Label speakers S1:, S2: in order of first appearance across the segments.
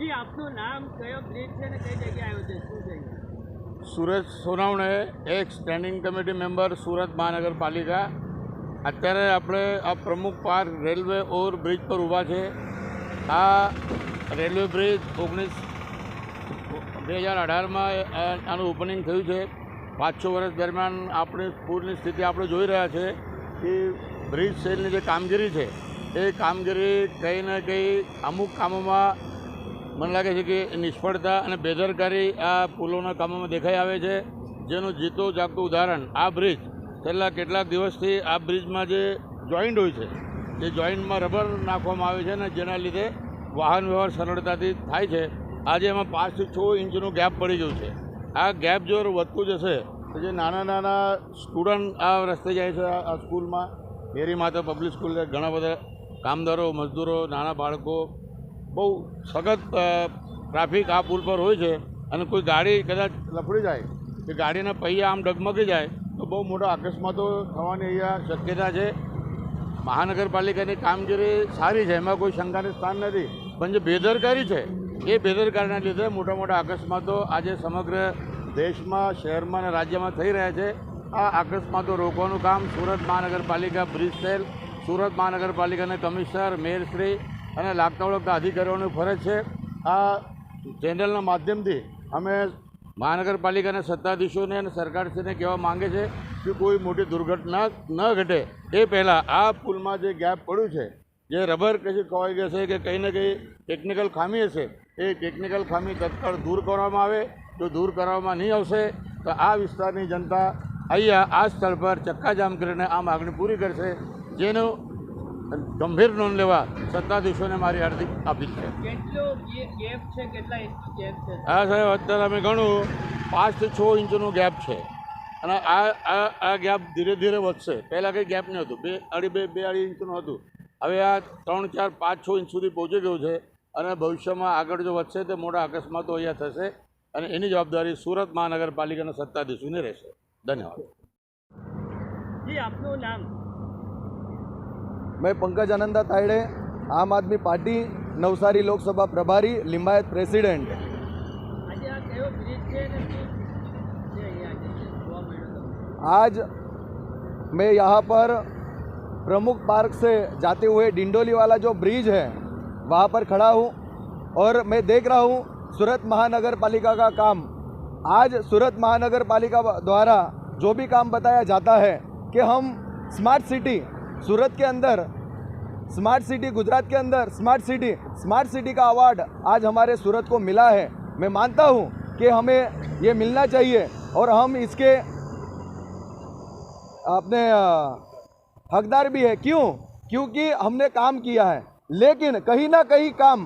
S1: જી, આપનું નામ કયો બ્રિજ છે અને કઈ જગ્યાએ આવ્યો છે? શું છે
S2: સુરજ સોનાવણે એક સ્ટેન્ડિંગ કમિટી મેમ્બર સુરત મહાનગરપાલિકા. અત્યારે આપણે આ પ્રમુખ પાર્ક રેલવે ઓવર બ્રિજ પર ઊભા છે. આ રેલવે બ્રિજ ઓગણીસ બે હજાર અઢારમાં આનું ઓપનિંગ થયું છે. પાંચ છ વર્ષ દરમિયાન આપણી પૂરની સ્થિતિ આપણે જોઈ રહ્યા છે કે બ્રિજ સેલની જે કામગીરી છે, એ કામગીરી કંઈ ને કંઈ અમુક કામોમાં મને લાગે છે કે નિષ્ફળતા અને બેદરકારી આ પુલોના કામોમાં દેખાઈ આવે છે. જેનું જીતો જાગતું ઉદાહરણ, આ બ્રિજ. છેલ્લા કેટલાક દિવસથી આ બ્રિજમાં જે જોઈન્ટ હોય છે તે જોઈન્ટમાં રબર નાખવામાં આવે છે ને જેના લીધે વાહન વ્યવહાર સરળતાથી થાય છે. આજે એમાં પાંચથી છ ઇંચનું ગેપ પડી ગયું છે. આ ગેપ જો વધતું જશે, તો જે નાના નાના સ્ટુડન્ટ આ રસ્તે જાય છે, આ સ્કૂલમાં. મેરી માતા પબ્લિક સ્કૂલ ઘણા બધા કામદારો, મજદૂરો, નાના બાળકો બહુ સખત ટ્રાફિક આ પુલ પર હોય છે અને કોઈ ગાડી કદાચ લફડી જાય, કે ગાડીના પૈયા આમ ડગમગી જાય, તો બહુ મોટા અકસ્માતો થવાની અહીંયા શક્યતા છે. મહાનગરપાલિકાની કામગીરી સારી છે, એમાં કોઈ શંકાને સ્થાન નથી. પણ જે બેદરકારી છે, એ બેદરકારીના લીધે મોટા મોટા અકસ્માતો આજે સમગ્ર દેશમાં, શહેરમાં અને રાજ્યમાં થઈ રહ્યા છે. આ અકસ્માતો રોકવાનું કામ સુરત મહાનગરપાલિકા બ્રિજ સેલ, સુરત મહાનગરપાલિકાના કમિશનર મેયરશ્રી અને લાગતા વળગતા અધિકારીઓની ફરજ છે. આ ચેનલના માધ્યમથી અમે મહાનગરપાલિકાના સત્તાધીશોને અને સરકારશ્રીને કહેવા માંગે છે કે કોઈ મોટી દુર્ઘટના ન ઘટે. એ પહેલાં આ પુલમાં જે ગેપ પડ્યું છે, જે રબર કશું ખવાઈ છે કે કંઈ ને કંઈ ટેકનિકલ ખામી હશે, એ ટેકનિકલ ખામી તત્કાળ દૂર કરવામાં આવે. જો દૂર કરવામાં નહીં આવશે, તો આ વિસ્તારની જનતા અહીંયા આ સ્થળ પર ચક્કાજામ કરીને આ માગણી પૂરી કરશે. જેનું ગંભીર નોંધ લેવા સત્તાધીશોને મારી હાર્દિક આપી છે. આ સાહેબ અત્યારે અમે ગણું પાંચથી છ ઇંચનું ગેપ છે. અને આ આ આ ગેપ ધીરે ધીરે વધશે. પહેલાં કંઈ ગેપ નહીં હતું. બે અઢી બે બે અઢી ઇંચનું હતું. હવે આ ત્રણ ચાર પાંચ છ ઇંચ સુધી પહોંચી ગયું છે અને ભવિષ્યમાં આગળ જો વધશે તો મોટા અકસ્માતો અહીંયા થશે અને એની જવાબદારી સુરત મહાનગરપાલિકાના સત્તાધીશોની રહેશે. ધન્યવાદ.
S1: જી આપનું નામ?
S3: मैं पंकज आनंदा तायड़े आम आदमी पार्टी नवसारी लोकसभा प्रभारी लिंबायत प्रेसिडेंट
S1: આજે આ કયો બ્રિજ છે ને શું છે અહીંયા આજે જોવા મળ્યો તમને
S3: आज मैं यहाँ पर प्रमुख पार्क से जाते हुए डिंडोली वाला जो ब्रिज है वहाँ पर खड़ा हूँ और मैं देख रहा हूँ सूरत महानगर पालिका का काम आज सूरत महानगर पालिका द्वारा जो भी काम बताया जाता है कि हम स्मार्ट सिटी सूरत के अंदर स्मार्ट सिटी गुजरात के अंदर स्मार्ट सिटी स्मार्ट सिटी का अवार्ड आज हमारे सूरत को मिला है। मैं मानता हूँ कि हमें ये मिलना चाहिए और हम इसके अपने हकदार भी है। क्यों? क्योंकि हमने काम किया है। लेकिन कहीं ना कहीं काम,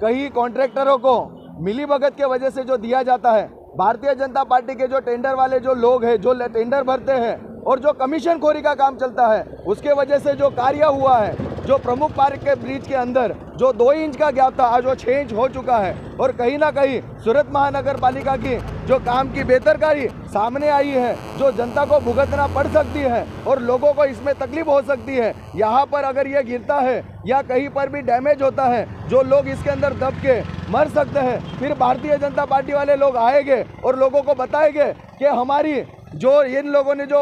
S3: कहीं कॉन्ट्रैक्टरों को मिली भगत के वजह से जो दिया जाता है भारतीय जनता पार्टी के जो टेंडर वाले जो लोग हैं, जो टेंडर भरते हैं और जो कमीशन खोरी का काम चलता है, उसके वजह से जो कार्य हुआ है जो प्रमुख पार्क के ब्रिज के अंदर जो दो इंच का गैप था, आज वो छः इंच हो चुका है। और कहीं ना कहीं सूरत महानगर पालिका की जो काम की बेहतरकारी सामने आई है, जो जनता को भुगतना पड़ सकती है और लोगों को इसमें तकलीफ़ हो सकती है। यहाँ पर अगर ये गिरता है या कहीं पर भी डैमेज होता है, जो लोग इसके अंदर दब के मर सकते हैं, फिर भारतीय जनता पार्टी वाले लोग आएँगे और लोगों को बताएँगे कि हमारी जो इन लोगों ने जो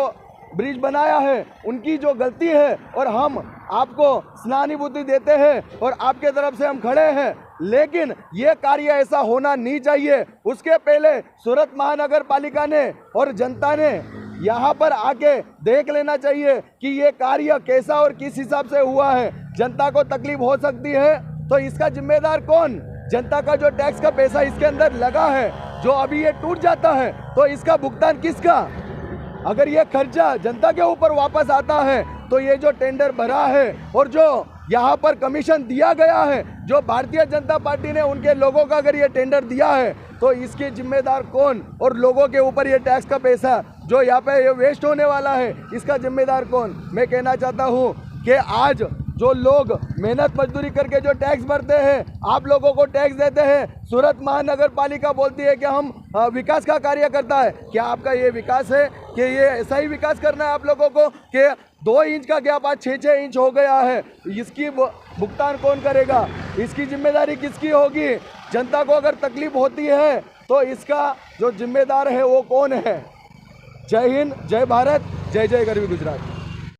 S3: ब्रिज बनाया है, उनकी जो गलती है और हम आपको स्नानुभूति देते हैं और आपके तरफ़ से हम खड़े हैं। लेकिन ये कार्य ऐसा होना नहीं चाहिए। उसके पहले सूरत महानगर पालिका ने और जनता ने यहाँ पर आके देख लेना चाहिए कि ये कार्य कैसा और किस हिसाब से हुआ है। जनता को तकलीफ़ हो सकती है तो इसका जिम्मेदार कौन? जनता का जो टैक्स का पैसा इसके अंदर लगा है, जो अभी ये टूट जाता है तो इसका भुगतान किसका? अगर ये खर्चा जनता के ऊपर वापस आता है तो ये जो टेंडर भरा है और जो यहाँ पर कमीशन दिया गया है, जो भारतीय जनता पार्टी ने उनके लोगों का अगर ये टेंडर दिया है तो इसके जिम्मेदार कौन और लोगों के ऊपर ये टैक्स का पैसा जो यहाँ पे ये वेस्ट होने वाला है, इसका जिम्मेदार कौन? मैं कहना चाहता हूँ कि आज जो लोग मेहनत मजदूरी करके जो टैक्स भरते हैं, आप लोगों को टैक्स देते हैं। सूरत महानगर पालिका बोलती है कि हम विकास का कार्य करता है। क्या आपका ये विकास है? कि ये ऐसा ही विकास करना है आप लोगों को कि दो इंच का गैप आज छः छः इंच हो गया है। इसकी भुगतान कौन करेगा? इसकी ज़िम्मेदारी किसकी होगी? जनता को अगर तकलीफ़ होती है तो इसका जो जिम्मेदार है वो कौन है? जय हिंद, जय भारत, जय जय गरवी गुजरात।